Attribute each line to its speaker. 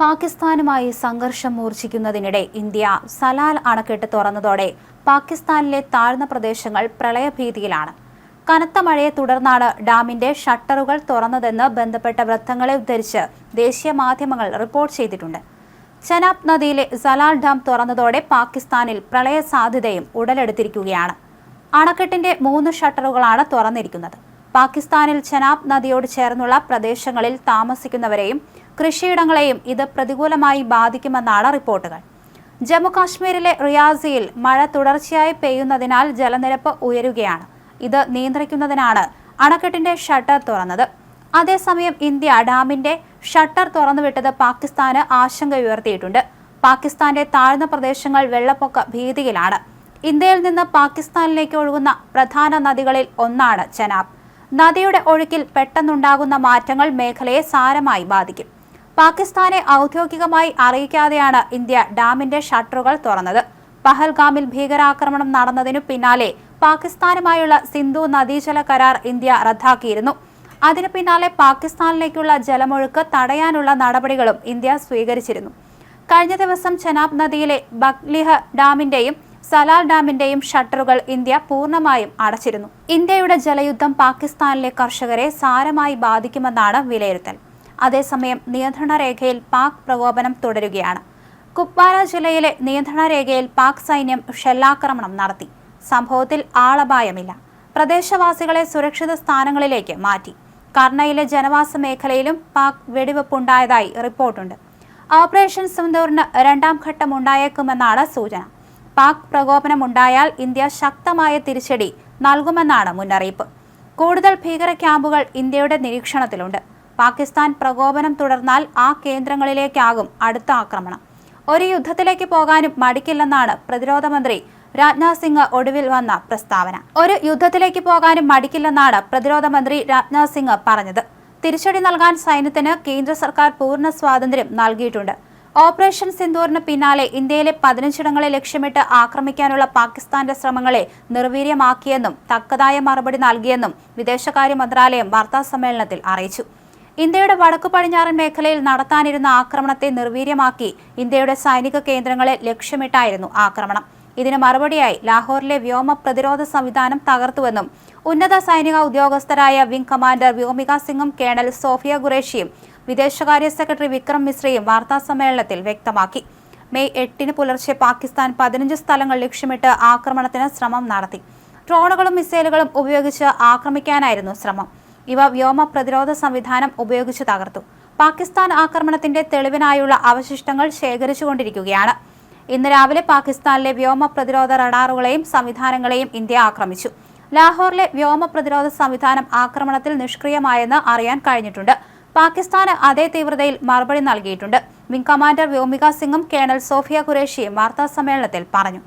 Speaker 1: പാകിസ്ഥാനുമായി സംഘർഷം മൂർച്ഛിക്കുന്നതിനിടെ ഇന്ത്യ സലാൽ അണക്കെട്ട് തുറന്നതോടെ പാകിസ്ഥാനിലെ താഴ്ന്ന പ്രദേശങ്ങൾ പ്രളയഭീതിയിലാണ്. കനത്ത മഴയെ തുടർന്നാണ് ഡാമിന്റെ ഷട്ടറുകൾ തുറന്നതെന്ന് ബന്ധപ്പെട്ട വൃത്തങ്ങളെ ഉദ്ധരിച്ച് ദേശീയ മാധ്യമങ്ങൾ റിപ്പോർട്ട് ചെയ്തിട്ടുണ്ട്. ചനാബ് നദിയിലെ സലാൽ ഡാം തുറന്നതോടെ പാകിസ്ഥാനിൽ പ്രളയ സാധ്യതയും ഉടലെടുത്തിരിക്കുകയാണ്. അണക്കെട്ടിന്റെ മൂന്ന് ഷട്ടറുകളാണ് തുറന്നിരിക്കുന്നത്. പാകിസ്ഥാനിൽ ചനാബ് നദിയോട് ചേർന്നുള്ള പ്രദേശങ്ങളിൽ താമസിക്കുന്നവരെയും കൃഷിയിടങ്ങളെയും ഇത് പ്രതികൂലമായി ബാധിക്കുമെന്നാണ് റിപ്പോർട്ടുകൾ. ജമ്മു കാശ്മീരിലെ റിയാസിയിൽ മഴ തുടർച്ചയായി പെയ്യുന്നതിനാൽ ജലനിരപ്പ് ഉയരുകയാണ്. ഇത് നിയന്ത്രിക്കുന്നതിനാണ് അണക്കെട്ടിന്റെ ഷട്ടർ തുറന്നത്. അതേസമയം ഇന്ത്യ ഡാമിന്റെ ഷട്ടർ തുറന്നുവിട്ടത് പാകിസ്ഥാന് ആശങ്കയുയർത്തിയിട്ടുണ്ട് പാകിസ്ഥാന്റെ താഴ്ന്ന പ്രദേശങ്ങൾ വെള്ളപ്പൊക്ക ഭീതിയിലാണ്. ഇന്ത്യയിൽ നിന്ന് പാകിസ്ഥാനിലേക്ക് ഒഴുകുന്ന പ്രധാന നദികളിൽ ഒന്നാണ് ചെനാബ്. നദിയുടെ ഒഴുക്കിൽ പെട്ടെന്നുണ്ടാകുന്ന മാറ്റങ്ങൾ മേഖലയെ സാരമായി ബാധിക്കും. പാകിസ്ഥാനെ ഔദ്യോഗികമായി അറിയിക്കാതെയാണ് ഇന്ത്യ ഡാമിന്റെ ഷട്ടറുകൾ തുറന്നത്. പഹൽഗാമിൽ ഭീകരാക്രമണം നടന്നതിനു പിന്നാലെ പാകിസ്ഥാനുമായുള്ള സിന്ധു നദീജല കരാർ ഇന്ത്യ റദ്ദാക്കിയിരുന്നു. അതിനു പിന്നാലെ പാകിസ്ഥാനിലേക്കുള്ള ജലമൊഴുക്ക് തടയാനുള്ള നടപടികളും ഇന്ത്യ സ്വീകരിച്ചിരുന്നു. കഴിഞ്ഞ ദിവസം ചെനാബ് നദിയിലെ ബഗ്ലിഹ ഡാമിന്റെയും സലാൽ ഡാമിന്റെയും ഷട്ടറുകൾ ഇന്ത്യ പൂർണമായും അടച്ചിരുന്നു. ഇന്ത്യയുടെ ജലയുദ്ധം പാകിസ്ഥാനിലെ കർഷകരെ സാരമായി ബാധിക്കുമെന്നാണ് വിലയിരുത്തൽ. അതേസമയം നിയന്ത്രണ രേഖയിൽ പാക് പ്രകോപനം തുടരുകയാണ്. കുപ്വാര ജില്ലയിലെ നിയന്ത്രണ രേഖയിൽ പാക് സൈന്യം ഷെല്ലാക്രമണം നടത്തി. സംഭവത്തിൽ ആളപായമില്ല. പ്രദേശവാസികളെ സുരക്ഷിത സ്ഥാനങ്ങളിലേക്ക് മാറ്റി. കർണയിലെ ജനവാസ മേഖലയിലും പാക് വെടിവെപ്പുണ്ടായതായി റിപ്പോർട്ടുണ്ട്. ഓപ്പറേഷൻ സിന്ദൂറിന് രണ്ടാം ഘട്ടം ഉണ്ടായേക്കുമെന്നാണ് സൂചന. പാക് പ്രകോപനമുണ്ടായാൽ ഇന്ത്യ ശക്തമായ തിരിച്ചടി നൽകുമെന്നാണ് മുന്നറിയിപ്പ്. കൂടുതൽ ഭീകര ക്യാമ്പുകൾ ഇന്ത്യയുടെ നിരീക്ഷണത്തിലുണ്ട്. പാകിസ്ഥാൻ പ്രകോപനം തുടർന്നാൽ ആ കേന്ദ്രങ്ങളിലേക്കാകും അടുത്ത ആക്രമണം. ഒരു യുദ്ധത്തിലേക്ക് പോകാനും മടിക്കില്ലെന്നാണ് പ്രതിരോധ മന്ത്രി രാജ്നാഥ് സിംഗ് ഒടുവിൽ വന്ന പ്രസ്താവന. ഒരു യുദ്ധത്തിലേക്ക് പോകാനും മടിക്കില്ലെന്നാണ് പ്രതിരോധ മന്ത്രി രാജ്നാഥ് സിംഗ് പറഞ്ഞത്. തിരിച്ചടി നൽകാൻ സൈന്യത്തിന് കേന്ദ്ര സർക്കാർ പൂർണ സ്വാതന്ത്ര്യം നൽകിയിട്ടുണ്ട്. ഓപ്പറേഷൻ സിന്ദൂറിന് പിന്നാലെ ഇന്ത്യയിലെ പതിനഞ്ചിടങ്ങളെ ലക്ഷ്യമിട്ട് ആക്രമിക്കാനുള്ള പാകിസ്ഥാന്റെ ശ്രമങ്ങളെ നിർവീര്യമാക്കിയെന്നും തക്കതായ മറുപടി നൽകിയെന്നും വിദേശകാര്യ മന്ത്രാലയം വാർത്താ സമ്മേളനത്തിൽ അറിയിച്ചു. ഇന്ത്യയുടെ വടക്കു പടിഞ്ഞാറൻ മേഖലയിൽ നടത്താനിരുന്ന ആക്രമണത്തെ നിർവീര്യമാക്കി ഇന്ത്യയുടെ സൈനിക കേന്ദ്രങ്ങളെ ലക്ഷ്യമിട്ടായിരുന്നു ആക്രമണം. ഇതിന് മറുപടിയായി ലാഹോറിലെ വ്യോമ പ്രതിരോധ സംവിധാനം തകർത്തുവെന്നും ഉന്നത സൈനിക ഉദ്യോഗസ്ഥരായ വിംഗ് കമാൻഡർ വ്യോമിക സിംഗും കേണൽ സോഫിയ ഖുറേഷിയും വിദേശകാര്യ സെക്രട്ടറി വിക്രം മിശ്രയും വാർത്താസമ്മേളനത്തിൽ വ്യക്തമാക്കി. മെയ് എട്ടിന് പുലർച്ചെ പാകിസ്ഥാൻ പതിനഞ്ച് സ്ഥലങ്ങൾ ലക്ഷ്യമിട്ട് ആക്രമണത്തിന് ശ്രമം നടത്തി. ഡ്രോണുകളും മിസൈലുകളും ഉപയോഗിച്ച് ആക്രമിക്കാനായിരുന്നു ശ്രമം. ഇവ വ്യോമ പ്രതിരോധ സംവിധാനം ഉപയോഗിച്ച് തകർത്തു. പാകിസ്ഥാൻ ആക്രമണത്തിന്റെ തെളിവിനായുള്ള അവശിഷ്ടങ്ങൾ ശേഖരിച്ചുകൊണ്ടിരിക്കുകയാണ്. ഇന്ന് രാവിലെ പാകിസ്ഥാനിലെ വ്യോമ പ്രതിരോധ റഡാറുകളെയും സംവിധാനങ്ങളെയും ഇന്ത്യ ആക്രമിച്ചു. ലാഹോറിലെ വ്യോമ പ്രതിരോധ സംവിധാനം ആക്രമണത്തിൽ നിഷ്ക്രിയമായെന്ന് അറിയാൻ കഴിഞ്ഞിട്ടുണ്ട്. പാകിസ്ഥാന് അതേ തീവ്രതയിൽ മറുപടി നൽകിയിട്ടുണ്ട്. വിംഗ് കമാൻഡർ വ്യോമിക സിംഗും കേണൽ സോഫിയ ഖുറേഷിയും വാർത്താസമ്മേളനത്തിൽ പറഞ്ഞു.